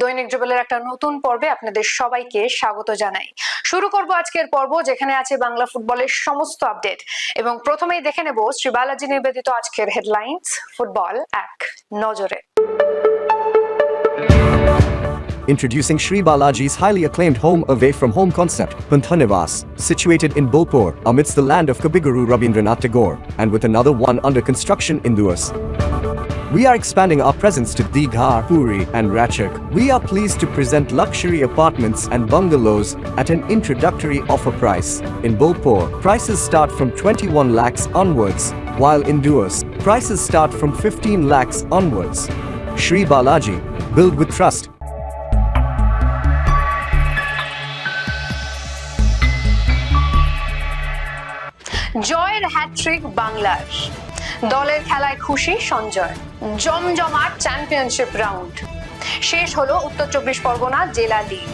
দৈনিক যুগলের একটা নতুন পর্বে আপনাদের সবাইকে স্বাগত জানাই শুরু করব আজকের পর্ব যেখানে আছে বাংলা ফুটবলের সমস্ত আপডেট এবং প্রথমেই দেখে নেব শ্রী বালাজি নিবেদিত আজকের হেডলাইন্স ফুটবল এক নজরে Introducing Sri Balaji's highly acclaimed home away from home concept, Panthanivas, situated in Bolpur, amidst the land of Kabiguru Rabindranath Tagore, and with another one under construction in Duas. We are expanding our presence to Dighar, Puri, and Ratchak. We are pleased to present luxury apartments and bungalows at an introductory offer price. In Bolpur, prices start from 21 lakhs onwards, while in Duas, prices start from 15 lakhs onwards. Sri Balaji, build with trust. জয়ের hat trick বাংলার দলের খেলায় খুশি সঞ্জয়। জমজমাট championship round শেষ হলো উত্তর চব্বিশ পরগনা জেলা লীগ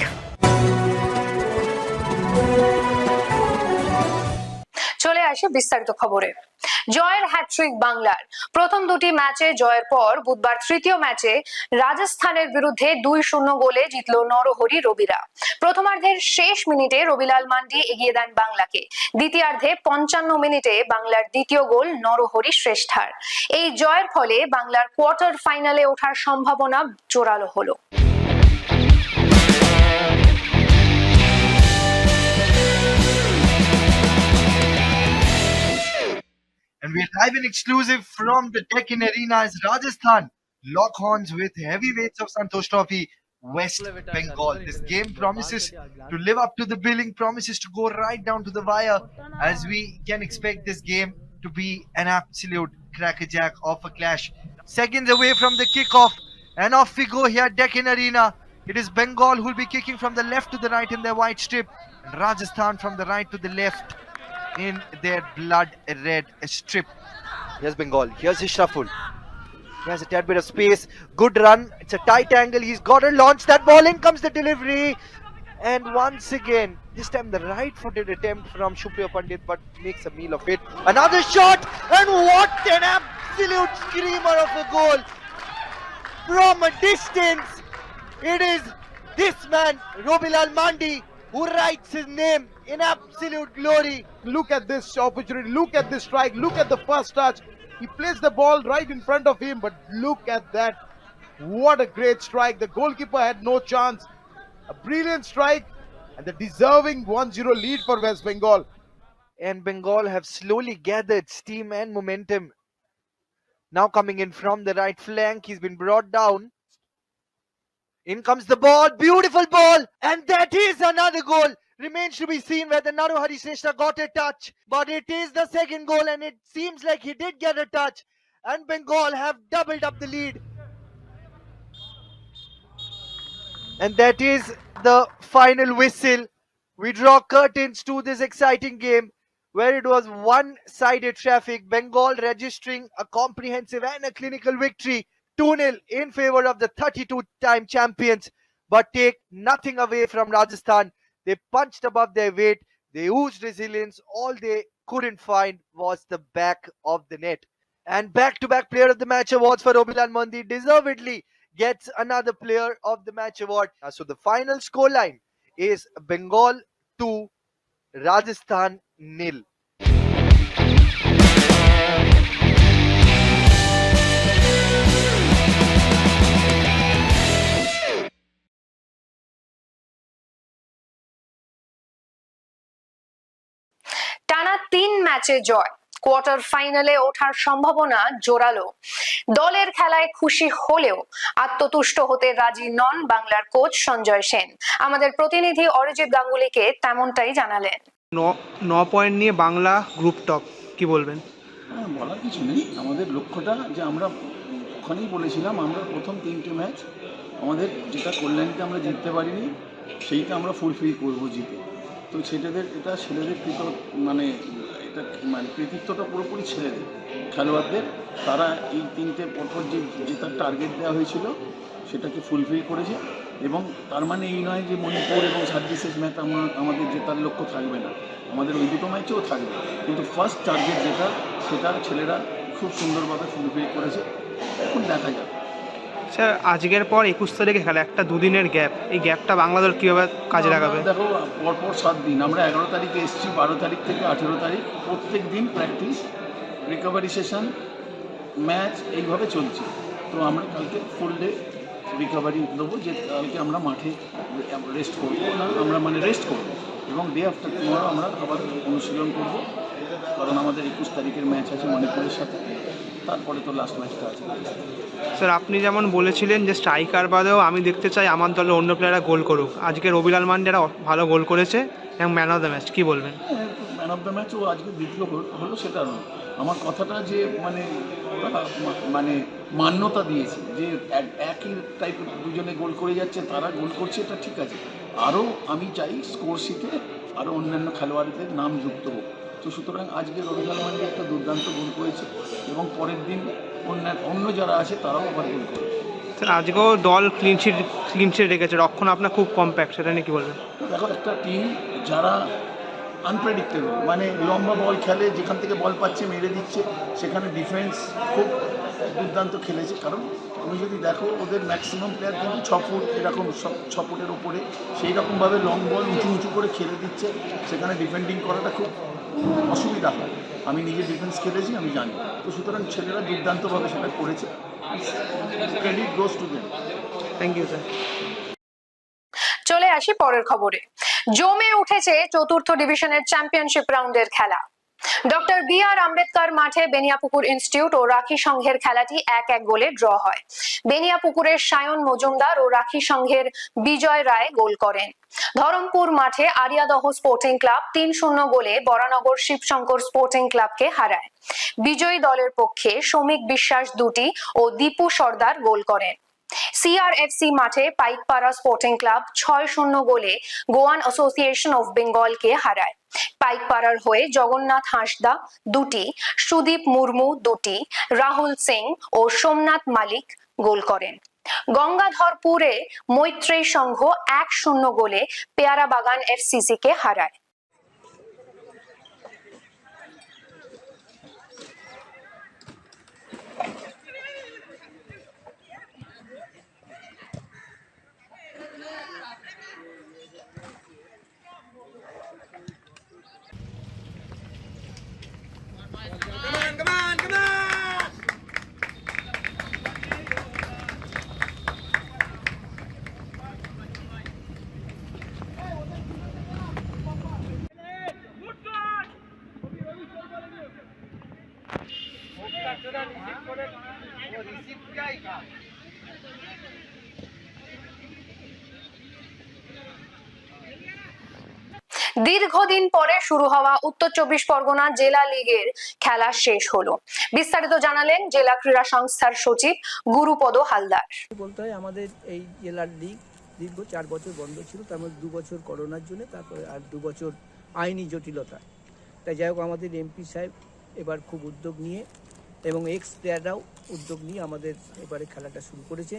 আসে বিস্তারিত খবরে। জয়ের হ্যাট্রিক বাংলার। প্রথম দুটি ম্যাচে জয়ের পর বুধবার তৃতীয় ম্যাচে রাজস্থানের বিরুদ্ধে দুই শূন্য গোলে জিতল নরহরি রবিরা। প্রথমার্ধের শেষ মিনিটে রবিলাল মান্ডি এগিয়ে দেন বাংলাকে। দ্বিতীয়ার্ধে পঞ্চান্ন মিনিটে বাংলার দ্বিতীয় গোল নরহরি শ্রেষ্ঠার। এই জয়ের ফলে বাংলার কোয়ার্টার ফাইনালে ওঠার সম্ভাবনা জোরালো হলো। And we're live and exclusive from the Deccan Arena as Rajasthan lock horns with heavyweights of Santosh Trophy, West Bengal. This game promises to live up to the billing, promises to go right down to the wire as we can expect this game to be an absolute crackerjack of a clash. Seconds away from the kickoff, and off we go here, Deccan Arena. It is Bengal who will be kicking from the left to the right in their white strip, and Rajasthan from the right to the left in their blood red strip. Here's Bengal. Here's Ishraful. He has a tad bit of space. Good run. It's a tight angle. He's got to launch that ball. In comes the delivery. And once again, this time the right footed attempt from Shupriya Pandit, but makes a meal of it. Another shot. And what an absolute screamer of a goal. From a distance, it is this man, Robilal Mandi, who writes his name in absolute glory. Look at this opportunity. Look at this strike. Look at the first touch. He placed the ball right in front of him, but look at that. What a great strike. The goalkeeper had no chance. A brilliant strike and the deserving 1 0 lead for West Bengal. and Bengal have slowly gathered steam and momentum. Now coming in from the right flank, he's been brought down. In comes the ball, beautiful ball, and that is another goal. Remains to be seen whether Naru Harishrestha got a touch, but it is the second goal, and it seems like he did get a touch. And Bengal have doubled up the lead. And that is the final whistle. We draw curtains to this exciting game where it was one sided traffic. Bengal registering a comprehensive and a clinical victory 2 0 in favor of the 32 time champions. But take nothing away from Rajasthan. They punched above their weight, they oozed resilience. All they couldn't find was the back of the net. And back to back player of the match awards for Obilan Mandi deservedly gets another player of the match award. So the final scoreline is Bengal 2, Rajasthan nil. ম্যাচে জয়। Quarter ফাইনালে ওঠার সম্ভাবনা জোরালো। দলের খেলায় খুশি হলেও আত্মতুষ্ট হতে রাজি নন বাংলার কোচ সঞ্জয় সেন। আমাদের প্রতিনিধি অরিজিৎ গাঙ্গুলিকে তেমনটাই জানালেন। ন পয়েন্ট নিয়ে বাংলা গ্রুপ টপ কি বলবেন? বলার কিছু নেই। আমাদের লক্ষ্যটা যে আমরা ওখানেই বলেছিলাম আমরা প্রথম তিনটে ম্যাচ আমাদের যেটা কল্যাণকে আমরা জিততে পারিনি সেইটা আমরা ফুলফিল করব জিতে। তো ছেলেদের এটা ছেলেদের কৃত মানে এটা মানে কৃতিত্বটা পুরোপুরি ছেলেদের খেলোয়াড়দের, তারা এই তিনটে পরপর যে জেতার টার্গেট দেওয়া হয়েছিল, সেটাকে ফুলফিল করেছে এবং তার মানে এই নয় যে মণিপুর এবং সার্ভিসেস ম্যাচ আমরা, আমাদের জেতার লক্ষ্য থাকবে না। আমাদের ওই দুটো ম্যাচেও থাকবে। কিন্তু ফার্স্ট টার্গেট যেটা, সেটা ছেলেরা খুব সুন্দরভাবে ফুলফিল করেছে। এখন দেখা যাক। স্যার আজকের পর একুশ তারিখে খেলা একটা দুদিনের গ্যাপ এই গ্যাপটা বাংলা দল কীভাবে কাজে লাগাবে? দেখো পরপর সাত দিন। আমরা এগারো তারিখে এসেছি বারো তারিখ থেকে আঠেরো তারিখ। প্রত্যেক দিন প্র্যাকটিস রিকভারি সেশন ম্যাচ এইভাবে চলছে। তো আমরা কালকে ফুল ডে রিকভারি দেবো যে কালকে আমরা মাঠে রেস্ট করব। না আমরা মানে রেস্ট করব। এবং ডে আফটার টুমোরো আমরা আবার অনুশীলন করব। কারণ আমাদের একুশ তারিখের ম্যাচ আছে মণিপুরের সাথে। তারপরে তো লাস্ট ম্যাচটা আছে। স্যার আপনি যেমন বলেছিলেন যে স্ট্রাইকার বাদেও আমি দেখতে চাই আমার দলের অন্য প্লেয়াররা গোল করুক। আজকে রবিলাল মান্ডিয়ারা ভালো গোল করেছে এবং ম্যান অফ দ্য ম্যাচ কী বলবেন? ম্যান অফ দ্য ম্যাচ ও আজকে দ্বিতীয় হল- সেটা নয়। আমার কথাটা যে মানে মানে মান্যতা দিয়েছে যে এক- একই টাইপের দুজনে গোল করে যাচ্ছে তারা গোল করছে এটা ঠিক আছে। আরও আমি চাই স্কোর শিটে আরও অন্যান্য খেলোয়াড়দের নাম যুক্ত হোক। তো সুতরাং আজকে রবিলাল মান্ডি একটা দুর্দান্ত গোল করেছে এবং পরের দিন অন্য অন্য যারা আছে তারাও আবার গোল করবে স্যার আজকেও দল ক্লিনশিট ক্লিনশিট রেখেছে। রক্ষণ আপনার খুব কম্প্যাক্ট সেটা নিয়ে কী বলবেন? দেখো একটা টিম যারা আনপ্রেডিক্টেবল মানে লম্বা বল খেলে যেখান থেকে বল পাচ্ছে মেরে দিচ্ছে সেখানে ডিফেন্স খুব দুর্দান্ত খেলেছে। কারণ তুমি যদি দেখো ওদের ম্যাক্সিমাম প্লেয়ার কিন্তু ছ ফুট এরকম সব ছ ফুটের ওপরে সেই রকমভাবে লং বল উঁচু উঁচু করে খেলে দিচ্ছে। সেখানে ডিফেন্ডিং করাটা খুব অসুবিধা হয়। আমি নিজে ডিফেন্স খেলেছি আমি জানি। তো সুতরাং ছেলেরা দুর্দান্তভাবে সেটা করেছে। Credit goes to them thank you sir চলে আসি পরের খবরে। জমে উঠেছে চতুর্থ ডিভিশনের চ্যাম্পিয়নশিপ রাউন্ডের খেলা। ডক্টর বি আর আম্বেদকর মাঠে বেনিয়াপুকুর ইনস্টিটিউট ও রাখি সংঘের খেলাটি এক এক গোলে ড্র হয়। বেনিয়াপুকুরের সায়ন মজুমদার ও রাখি সংঘের বিজয় রায় গোল করেন। ধরমপুর মাঠে আরিয়াদহ স্পোর্টিং ক্লাব তিন শূন্য গোলে বরানগর শিবশঙ্কর স্পোর্টিং ক্লাবকে হারায়। বিজয়ী দলের পক্ষে শ্রমিক বিশ্বাস দুটি ও দীপু সর্দার গোল করেন। সিআরএফসি মাঠে পাইকপাড়া স্পোর্টিং ক্লাব ছয় শূন্য গোলে গোয়ান অ্যাসোসিয়েশন অফ বেঙ্গলকে হারায়। পাইকপাড়ার হয়ে জগন্নাথ হাঁসদা দুটি, সুদীপ মুর্মু দুটি, রাহুল সিং ও সোমনাথ মালিক গোল করেন। গঙ্গাধরপুরে মৈত্রেয়ী সংঘ এক শূন্য গোলে পেয়ারা বাগান এফসিসি কে হারায়। দীর্ঘদিন পরে শুরু হওয়া উত্তর চব্বিশ পরগনা জেলা লীগের খেলা শেষ হলো। বিস্তারিত জানালেন জেলা ক্রীড়া সংস্থার সচিব গুরুপদ হালদার। বলতে হয়, আমাদের এই জেলার লিগ দীর্ঘ চার বছর বন্ধ ছিল, তার মধ্যে দু বছর করোনার জন্য, তারপরে আর দু বছর আইনি জটিলতা। তাই যাই হোক, আমাদের এমপি সাহেব এবার খুব উদ্যোগ নিয়ে এবং এক্স প্লেয়াররাও উদ্যোগ নিয়ে আমাদের এবারে খেলাটা শুরু করেছে।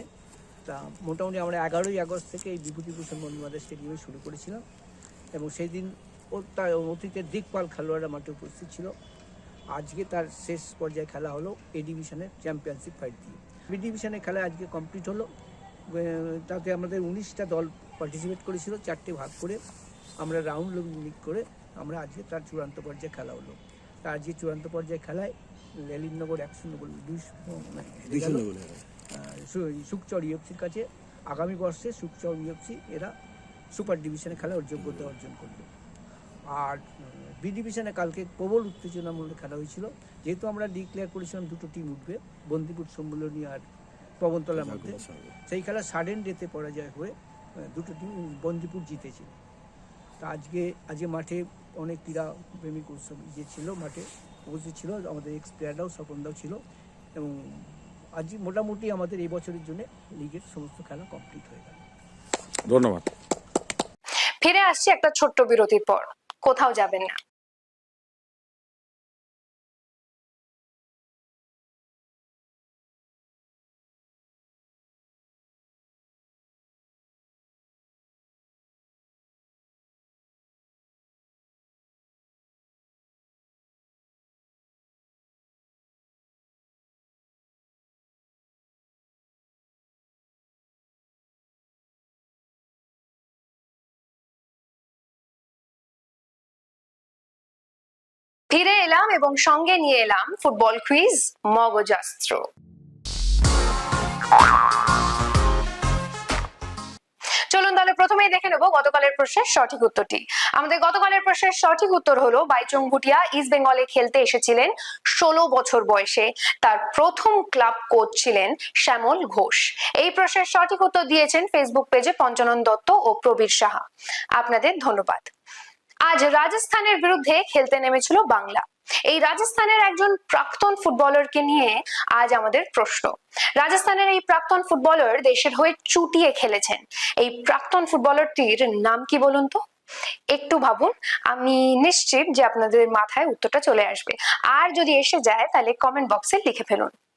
তা মোটামুটি আমরা এগারোই আগস্ট থেকে এই বিভূতিভূষণ মন্দিমাদের স্টেডিয়ামে শুরু করেছিলাম। এবং সেই দিন তার অতীতের দিকপাল খেলোয়াড়রা মাঠে উপস্থিত ছিল। আজকে তার শেষ পর্যায়ে খেলা হলো এ ডিভিশনের চ্যাম্পিয়নশিপ ফাইট দিয়ে। বি ডিভিশনের খেলা আজকে কমপ্লিট হলো। তাতে আমাদের উনিশটা দল পার্টিসিপেট করেছিল চারটে ভাগ করে। আমরা রাউন্ড লিগ করে আমরা আজকে তার চূড়ান্ত পর্যায়ে খেলা হলো। তার আজকে চূড়ান্ত পর্যায়ে খেলায় লেলিনগর এক শূন্য গোল। দুই শূন্য গোলে সুকচর ইউএফসির কাছে। আগামী বর্ষে সুখচর ইউএফসি এরা সুপার ডিভিশনে খেলা ওর যোগ্যতা অর্জন করবে আর বি ডিভিশনে কালকে প্রবল উত্তেজনামূলক খেলা হয়েছিল। যেহেতু আমরা ডিক্লেয়ার করেছিলাম দুটো টিম উঠবে বন্দিপুর সম্মেলনী আর পবনতলার মধ্যে। সেই খেলা সাডেন ডেতে পরাজয় হয়ে দুটো টিম বন্দিপুর জিতেছে। তা আজকে আজকে মাঠে অনেক ক্রীড়া প্রেমিক উৎসব ইয়ে ছিল মাঠে উপস্থিত ছিল আমাদের এক্স প্লেয়াররাও স্বপনদাও ছিল। এবং আজ মোটামুটি আমাদের এই বছরের জন্য লিগের সমস্ত খেলা কমপ্লিট হয়ে গেল। ধন্যবাদ। ফিরে আসছি একটা ছোট্ট বিরতির পর। কোথাও যাবেন না। ফিরে এলাম এবং সঙ্গে নিয়ে এলাম ফুটবল কুইজ মগজাস্ত্র। চলুন তাহলে প্রথমেই দেখে নেব গতকালের প্রশ্নের সঠিক উত্তরটি। আমাদের গতকালের প্রশ্নের সঠিক উত্তর হলো, বাইচুং ভুটিয়া ইস্ট বেঙ্গলে খেলতে এসেছিলেন ষোলো বছর বয়সে। তার প্রথম ক্লাব কোচ ছিলেন শ্যামল ঘোষ। এই প্রশ্নের সঠিক উত্তর দিয়েছেন ফেসবুক পেজে পঞ্চানন দত্ত ও প্রবীর সাহা। আপনাদের ধন্যবাদ। আজ রাজস্থানের বিরুদ্ধে খেলতে নেমেছিল বাংলা। এই রাজস্থানের একজন প্রাক্তন ফুটবলারকে নিয়ে আজ আমাদের প্রশ্ন। রাজস্থানের এই প্রাক্তন ফুটবলার দেশের হয়ে চুটিয়ে খেলেছেন। এই প্রাক্তন ফুটবলারটির নাম কি বলুন তো? একটু ভাবুন, আমি নিশ্চিত যে আপনাদের মাথায় উত্তরটা চলে আসবে। আর যদি এসে যায়, তাহলে কমেন্ট বক্সে লিখে ফেলুন।